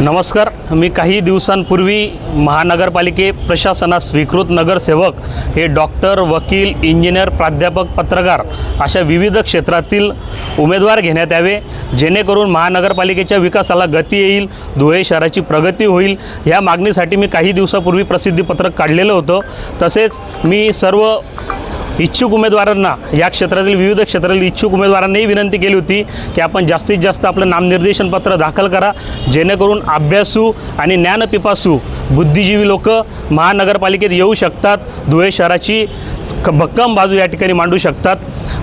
नमस्कार. मी काही दिवसांपूर्वी महानगरपालिके प्रशासनास स्वीकृत नगरसेवक हे डॉक्टर वकील इंजिनियर प्राध्यापक पत्रकार अशा विविध क्षेत्रातील उमेदवार घेण्यात यावे. जेणेकरून महानगरपालिकेच्या विकासाला गती येईल धुळे शहराची प्रगती होईल. ह्या मागणीसाठी मी काही दिवसापूर्वी प्रसिद्धीपत्रक काढलेलं होतं. तसेच मी सर्व इच्छुक उमेदवारांना या क्षेत्रातील विविध क्षेत्रातील इच्छुक उमेदवारांनाही विनंती केली होती की आपण जास्तीत जास्त आपलं नामनिर्देशन पत्र दाखल करा जेणेकरून अभ्यासू आणि ज्ञानपिपासू बुद्धिजीवी लोक महानगरपालिकेत येऊ शकतात धुळे शहराची भक्कम बाजू या ठिकाणी मांडू शकतात.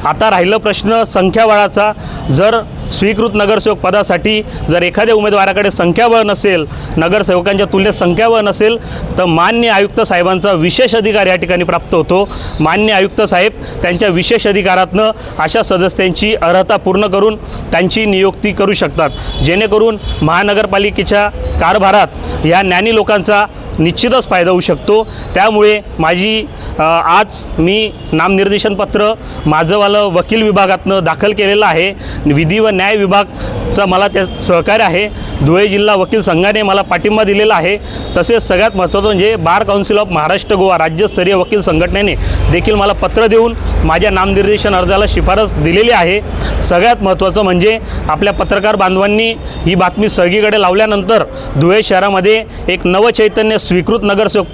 आता राहिलं प्रश्न संख्याबळाचा. जर स्वीकृत नगरसेवक पदासाठी जर एखाद्या उमेदवाराकडे संख्याबळ नसेल नगरसेवकांच्या तुलनेत संख्याबळ नसेल तर मान्य आयुक्त साहेबांचा विशेष अधिकार या ठिकाणी प्राप्त होतो. मान्य आयुक्त साहेब त्यांच्या विशेष अधिकारातनं अशा सदस्यांची अर्हता पूर्ण करून त्यांची नियुक्ती करू शकतात. जेणेकरून महानगरपालिकेच्या कारभारात या ज्ञानी लोकांचा निश्चितच फायदा होऊ शकतो. त्यामुळे माझी आज मी नामनिर्देशनपत्र माझंवालं वकील विभागातनं दाखल केलेलं आहे. विधी व न्याय विभाग चा मला त्या सहकार्य आहे. धुळे जिल्हा वकील संघाने मला पाठिंबा दिलेला आहे. तसेच सगळ्यात महत्त्वाचं म्हणजे bar council of Maharashtra Goa राज्यस्तरीय वकील संघटनेने देखील मला पत्र देऊन माझ्या नामनिर्देशन अर्जाला शिफारस दिलेली आहे. सगळ्यात महत्त्वाचं म्हणजे आपल्या पत्रकार बांधवांनी ही बातमी सगळीकडे लावल्यानंतर धुळे शहरामध्ये एक नवचैतन्य स्वीकृत नगरसेवक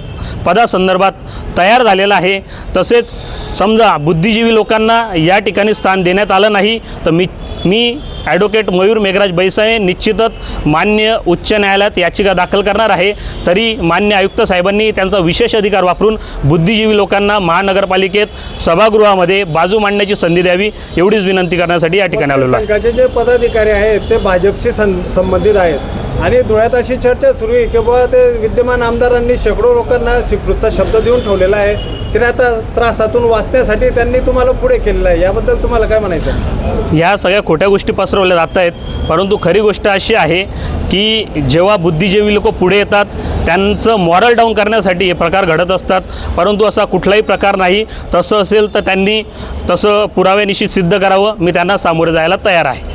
पदासंदर्भात तयार झालेला आहे. तसेच समजा बुद्धिजीवी लोकांना या ठिकाणी स्थान देण्यात आलं नाही तर मी मी ॲडव्होकेट मयूर मेघराज बैसाने निश्चितच मान्य उच्च न्यायालयात याचिका दाखल करणार आहे. तरी मान्य आयुक्त साहेबांनी त्यांचा विशेष अधिकार वापरून बुद्धिजीवी लोकांना महानगरपालिकेत सभागृहामध्ये बाजू मांडण्याची संधी द्यावी एवढीच विनंती करण्यासाठी या ठिकाणी आलेलो आहे. संघाचे जे पदाधिकारी आहेत ते भाजपशी सं संबंधित आहेत. आणि धुळ्यात अशी चर्चा सुरू आहे की बाबा ते विद्यमान आमदारांनी शेकडो लोकांना स्वीकृतचा शब्द देऊन ठेवलेला आहे. तरी आता त्रासातून वाचण्यासाठी त्यांनी तुम्हाला पुढे केलेलं आहे. याबद्दल तुम्हाला काय म्हणायचं आहे? ह्या सगळ्या खोट्या गोष्टी पसरवल्या जात आहेत. परंतु खरी गोष्ट अशी आहे की जेव्हा बुद्धिजीवी लोक पुढे येतात त्यांचं मॉरल डाऊन करण्यासाठी हे प्रकार घडत असतात. परंतु असा कुठलाही प्रकार नाही. तसं असेल तर त्यांनी तसं पुराव्यानिशी सिद्ध करावं. मी त्यांना सामोरे जायला तयार आहे.